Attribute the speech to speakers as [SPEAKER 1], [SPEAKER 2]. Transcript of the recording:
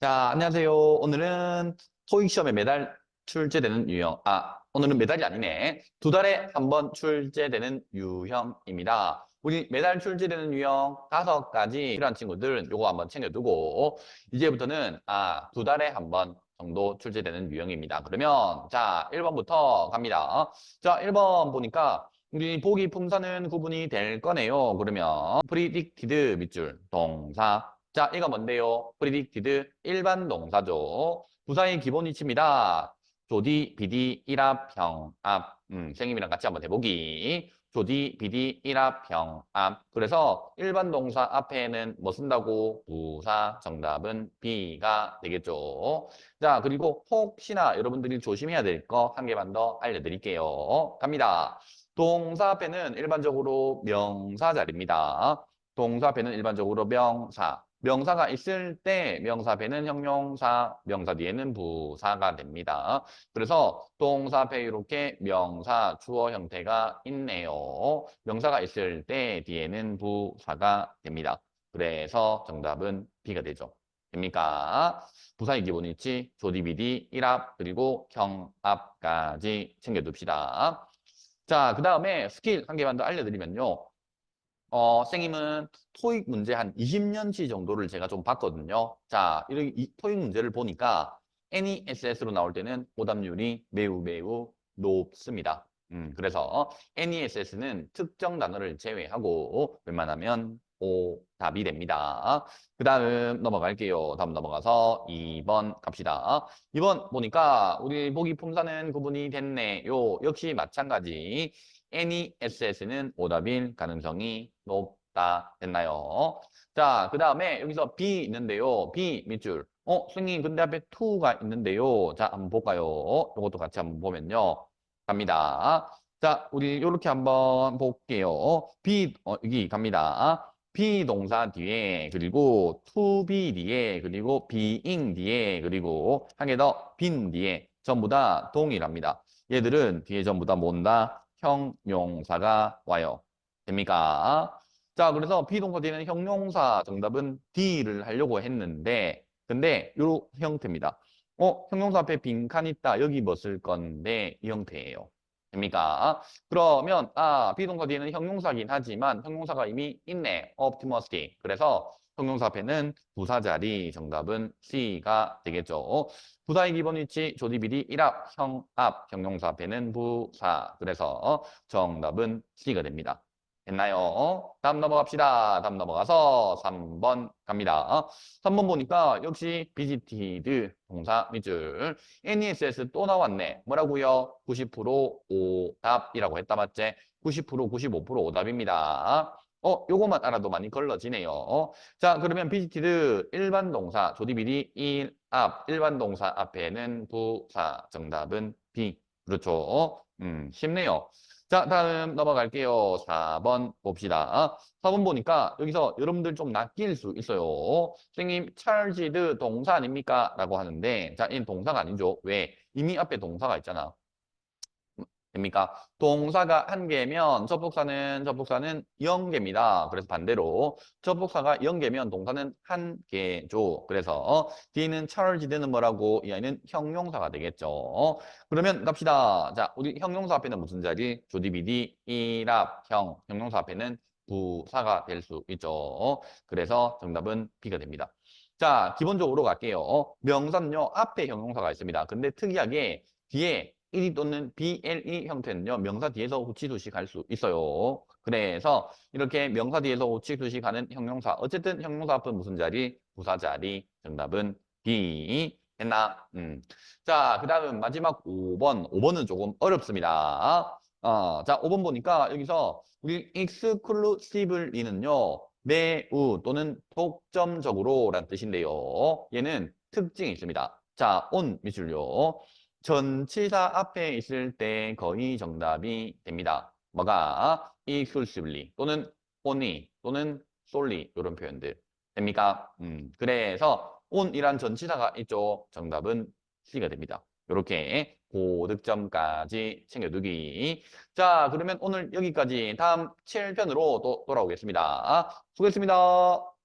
[SPEAKER 1] 자, 안녕하세요. 오늘은 토익 시험에 매달 출제되는 유형. 아, 오늘은 매달이 아니네. 두 달에 한 번 출제되는 유형입니다. 우리 매달 출제되는 유형 다섯 가지 필요한 친구들 요거 한번 챙겨두고 이제부터는 아, 두 달에 한 번 정도 출제되는 유형입니다. 그러면 자, 1번부터 갑니다. 자, 1번 보니까 우리 보기 품사는 구분이 될 거네요. 그러면 predicted 밑줄 동사 자, 이거 뭔데요? predicted 일반 동사죠. 부사의 기본 위치입니다. 조디, 비디, 일합, 형, 앞. 음, 선생님이랑 같이 한번 해보기. 조디, 비디, 일합, 형, 앞. 그래서 일반 동사 앞에는 뭐 쓴다고? 부사. 정답은 B가 되겠죠. 자, 그리고 혹시나 여러분들이 조심해야 될 거 한 개만 더 알려드릴게요. 갑니다. 동사 앞에는 일반적으로 명사 자리입니다. 동사 앞에는 일반적으로 명사. 명사가 있을 때 명사 배는 형용사, 명사 뒤에는 부사가 됩니다. 그래서 동사 앞에 이렇게 명사, 주어 형태가 있네요. 명사가 있을 때 뒤에는 부사가 됩니다. 그래서 정답은 B가 되죠. 됩니까? 부사의 기본 위치, 조디비디, 일합, 그리고 형합까지 챙겨둡시다. 자, 그 다음에 스킬 한 개만 더 알려드리면요. 어, 쌤님은 토익 문제 한 20년치 정도를 제가 좀 봤거든요. 자, 이런 이 토익 문제를 보니까 NESS로 나올 때는 오답률이 매우 매우 높습니다. 음, 그래서 NESS는 특정 단어를 제외하고 웬만하면 오 답이 됩니다. 그 다음 넘어갈게요. 다음 넘어가서 2번 갑시다. 2번 보니까 우리 보기 품사는 구분이 됐네요. 역시 마찬가지. NESS는 오답일 가능성이 높다. 됐나요? 자, 그 다음에 여기서 B 있는데요. B 밑줄. 어, 선생님, 근데 앞에 to가 있는데요. 자, 한번 볼까요? 이것도 같이 한번 보면요. 갑니다. 자, 우리 이렇게 한번 볼게요. B, 어, 여기 갑니다. 비동사 뒤에, 그리고 to be 뒤에, 그리고 being 뒤에, 그리고 한 개 더, been 뒤에 전부 다 동일합니다. 얘들은 뒤에 전부 다 뭔다? 형용사가 와요. 됩니까? 자, 그래서 비동사 뒤에는 형용사 정답은 D를 하려고 했는데 근데 이 형태입니다. 어, 형용사 앞에 빈칸 있다. 여기 뭐 쓸 건데 이 형태예요. 됩니까? 그러면 아, 비동사 뒤에는 형용사긴 하지만 형용사가 이미 있네. optimistic. 그래서 형용사 앞에는 부사 자리 정답은 C가 되겠죠. 부사의 기본 위치 조디 비디 일합 형합 형용사 앞에는 부사. 그래서 정답은 C가 됩니다. 됐나요? 다음 넘어갑시다. 다음 넘어가서 3번 갑니다. 3번 보니까 역시 visited 동사 밑줄 NESS 또 나왔네. 뭐라고요? 90% 오답이라고 했다 맞지? 90% 95% 오답입니다. 어, 요거만 알아도 많이 걸러지네요. 자, 그러면 visited 일반 동사 조디 비디 일 앞 일반 동사 앞에는 부사 정답은 B. 그렇죠? 음, 쉽네요. 자, 다음 넘어갈게요. 4번 봅시다. 4번 보니까 여기서 여러분들 좀 낚일 수 있어요. 선생님, charged 동사 아닙니까? 라고 하는데 자, 이 동사가 아니죠. 왜? 이미 앞에 동사가 있잖아. 됩니까? 동사가 한 개면 접속사는 접속사는 0개입니다. 그래서 반대로 접속사가 0개면 동사는 한 개죠. 그래서 뒤는 charged는 뭐라고? 이 아이는 형용사가 되겠죠. 그러면 갑시다. 자, 우리 형용사 앞에는 무슨 자리? 조디 비디, 이랍, 형. 형용사 앞에는 부사가 될 수 있죠. 그래서 정답은 B가 됩니다. 자, 기본적으로 갈게요. 명사는요, 앞에 형용사가 있습니다. 근데 특이하게 뒤에 1이 또는 BLE 형태는요. 명사 뒤에서 후치두시 갈수 있어요. 그래서 이렇게 명사 뒤에서 후치두시 가는 형용사. 어쨌든 형용사 앞은 무슨 자리? 부사 자리. 정답은 B. 했나? 음. 자, 그 다음 마지막 5번. 5번은 조금 어렵습니다. 어, 자, 5번 보니까 여기서 우리 exclusively는요. 매우 또는 독점적으로 라는 뜻인데요. 얘는 특징이 있습니다. 자, on 밑줄요. 전치사 앞에 있을 때 거의 정답이 됩니다. 뭐가 exclusively 또는 only 또는 solely 이런 표현들 됩니까? 음, 그래서 on이란 전치사가 있죠. 정답은 C가 됩니다. 이렇게 고득점까지 챙겨두기. 자, 그러면 오늘 여기까지 다음 7편으로 또 돌아오겠습니다. 수고했습니다.